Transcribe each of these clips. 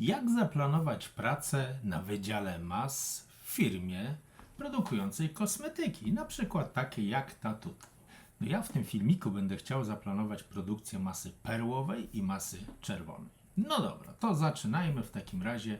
Jak zaplanować pracę na wydziale mas w firmie produkującej kosmetyki, na przykład takie jak ta tutaj? No ja w tym filmiku będę chciał zaplanować produkcję masy perłowej i masy czerwonej. No dobra, to zaczynajmy w takim razie.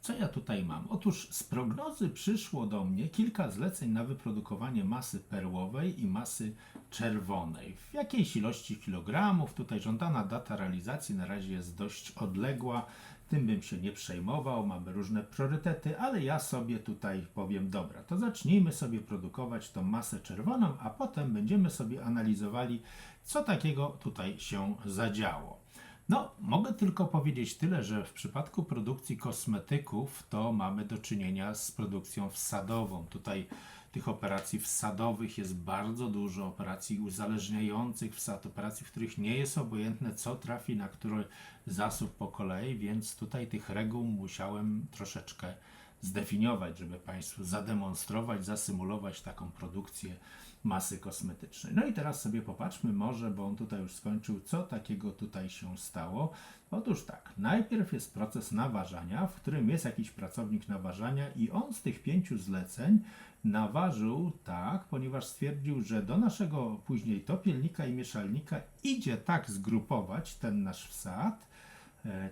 Co ja tutaj mam? Otóż z prognozy przyszło do mnie kilka zleceń na wyprodukowanie masy perłowej i masy czerwonej. W jakiejś ilości kilogramów. Tutaj żądana data realizacji na razie jest dość odległa. Tym bym się nie przejmował, mamy różne priorytety, ale ja sobie tutaj powiem, dobra, to zacznijmy sobie produkować tą masę czerwoną, a potem będziemy sobie analizowali, co takiego tutaj się zadziało. No, mogę tylko powiedzieć tyle, że w przypadku produkcji kosmetyków to mamy do czynienia z produkcją wsadową. Tutaj tych operacji wsadowych jest bardzo dużo, operacji uzależniających wsad, operacji, w których nie jest obojętne, co trafi na który zasób po kolei, więc tutaj tych reguł musiałem troszeczkę zdefiniować, żeby Państwu zademonstrować, zasymulować taką produkcję masy kosmetycznej. No i teraz sobie popatrzmy może, bo on tutaj już skończył, co takiego tutaj się stało. Otóż tak, najpierw jest proces naważania, w którym jest jakiś pracownik naważania i on z tych pięciu zleceń naważył tak, ponieważ stwierdził, że do naszego później topielnika i mieszalnika idzie tak zgrupować ten nasz wsad,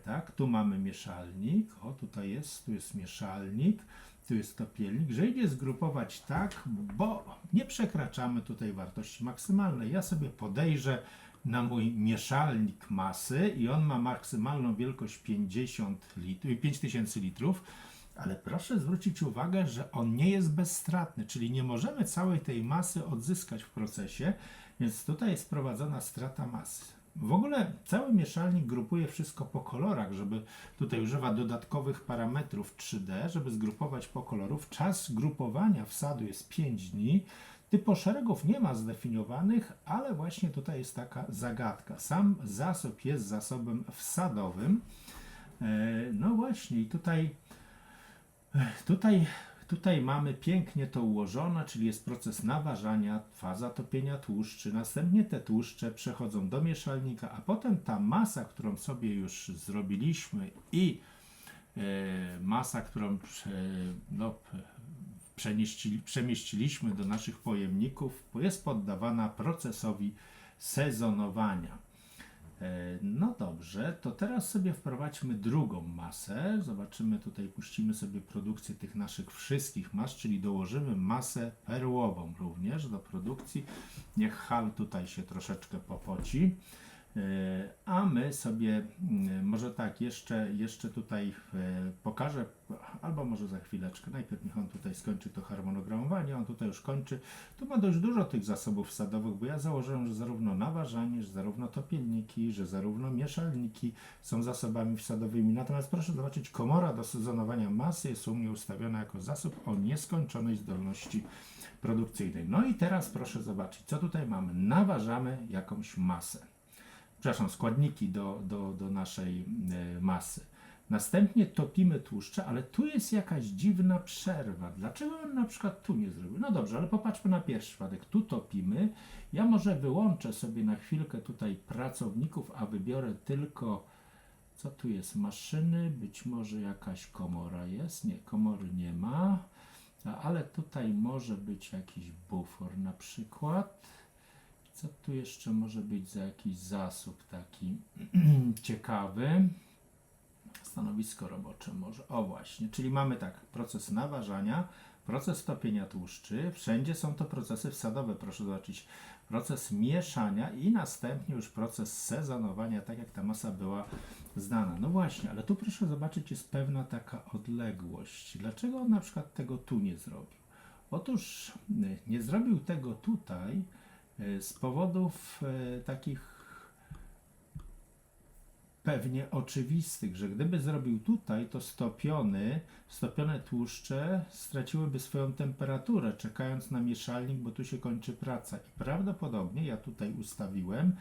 tak, tu mamy mieszalnik, o tutaj jest, tu jest mieszalnik, tu jest topielnik, że idzie zgrupować tak, bo nie przekraczamy tutaj wartości maksymalnej. Ja sobie podejrzę na mój mieszalnik masy i on ma maksymalną wielkość 50 litrów, 5000 litrów, ale proszę zwrócić uwagę, że on nie jest bezstratny, czyli nie możemy całej tej masy odzyskać w procesie, więc tutaj jest wprowadzona strata masy. W ogóle cały mieszalnik grupuje wszystko po kolorach, żeby tutaj używa dodatkowych parametrów 3D, żeby zgrupować po kolorów. Czas grupowania wsadu jest 5 dni. Typo szeregów nie ma zdefiniowanych, ale właśnie tutaj jest taka zagadka. Sam zasób jest zasobem wsadowym. E, No właśnie, i tutaj, e, tutaj Tutaj mamy pięknie to ułożone, czyli jest proces naważania, faza topienia tłuszczy. Następnie te tłuszcze przechodzą do mieszalnika, a potem ta masa, którą sobie już zrobiliśmy i e, masa, którą prze, no, przemieściliśmy do naszych pojemników, jest poddawana procesowi sezonowania. E, No dobrze, to teraz sobie wprowadźmy drugą masę. Zobaczymy tutaj, puścimy sobie produkcję tych naszych wszystkich mas, czyli dołożymy masę perłową również do produkcji. Niech hal tutaj się troszeczkę popoci. E, A my sobie, mm, może tak, jeszcze, jeszcze tutaj e, pokażę, albo może za chwileczkę, najpierw niech on tutaj skończy to harmonogramowanie, on tutaj już kończy. Tu ma dość dużo tych zasobów sadowych, bo ja założyłem, że zarówno naważanie, że zarówno topielniki, że zarówno mieszalniki są zasobami wsadowymi. Natomiast proszę zobaczyć, komora do sezonowania masy jest u mnie ustawiona jako zasób o nieskończonej zdolności produkcyjnej. No i teraz proszę zobaczyć, co tutaj mamy. Naważamy jakąś masę przepraszam, składniki do, do, do naszej e, masy. Następnie topimy tłuszcze, ale tu jest jakaś dziwna przerwa. Dlaczego on na przykład tu nie zrobił? No dobrze, ale popatrzmy na pierwszy przypadek. Tu topimy. Ja może wyłączę sobie na chwilkę tutaj pracowników, a wybiorę tylko, co tu jest, maszyny, być może jakaś komora jest. Nie, komory nie ma. Ale tutaj może być jakiś bufor na przykład. Co tu jeszcze może być za jakiś zasób taki ciekawy? Stanowisko robocze może. O właśnie, czyli mamy tak, proces naważania, proces topienia tłuszczy, wszędzie są to procesy wsadowe, proszę zobaczyć, proces mieszania i następnie już proces sezonowania, tak jak ta masa była znana. No właśnie, ale tu proszę zobaczyć, jest pewna taka odległość. Dlaczego on na przykład tego tu nie zrobił? Otóż y, nie zrobił tego tutaj z powodów y, takich pewnie oczywistych, że gdyby zrobił tutaj, to stopiony, stopione tłuszcze straciłyby swoją temperaturę, czekając na mieszalnik, bo tu się kończy praca. I prawdopodobnie ja tutaj ustawiłem,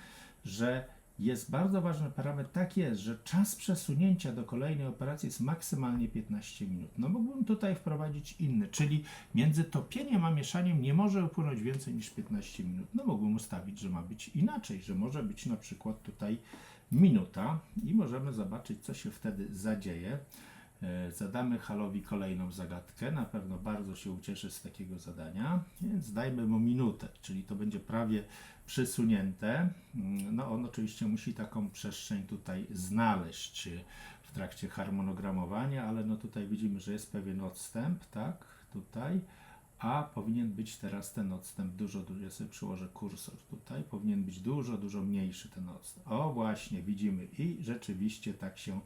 że jest bardzo ważny parametr, tak jest, że czas przesunięcia do kolejnej operacji jest maksymalnie 15 minut. No mógłbym tutaj wprowadzić inny, czyli między topieniem a mieszaniem nie może upłynąć więcej niż 15 minut. No mógłbym ustawić, że ma być inaczej, że może być na przykład tutaj minuta i możemy zobaczyć, co się wtedy zadzieje. E, Zadamy Halowi kolejną zagadkę. Na pewno bardzo się ucieszy z takiego zadania, więc dajmy mu minutę, czyli to będzie prawie przysunięte. Mm, No on oczywiście musi taką przestrzeń tutaj znaleźć e, w trakcie harmonogramowania, ale no tutaj widzimy, że jest pewien odstęp, tak, tutaj, a powinien być teraz ten odstęp dużo, dużo, ja sobie przyłożę kursor tutaj, powinien być dużo, dużo mniejszy ten odstęp. O właśnie, widzimy i rzeczywiście tak się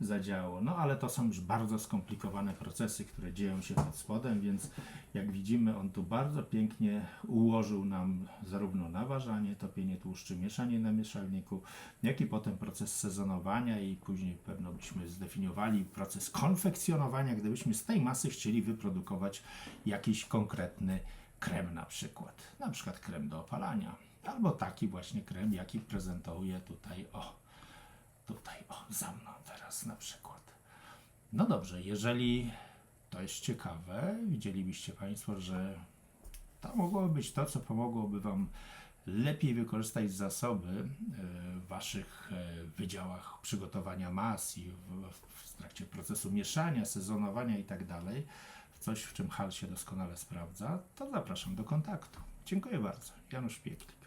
zadziało. No ale to są już bardzo skomplikowane procesy, które dzieją się pod spodem, więc jak widzimy, on tu bardzo pięknie ułożył nam zarówno naważanie, topienie tłuszczy, mieszanie na mieszalniku, jak i potem proces sezonowania i później pewno byśmy zdefiniowali proces konfekcjonowania, gdybyśmy z tej masy chcieli wyprodukować jakiś konkretny krem na przykład. Na przykład krem do opalania. Albo taki właśnie krem, jaki prezentuję tutaj, o, tutaj, o, za mną teraz na przykład. No dobrze, jeżeli to jest ciekawe, widzielibyście Państwo, że to mogłoby być to, co pomogłoby Wam lepiej wykorzystać zasoby e, w Waszych e, wydziałach przygotowania mas i w, w trakcie procesu mieszania, sezonowania i tak coś, w czym HAL się doskonale sprawdza, to zapraszam do kontaktu. Dziękuję bardzo. Janusz Piekli.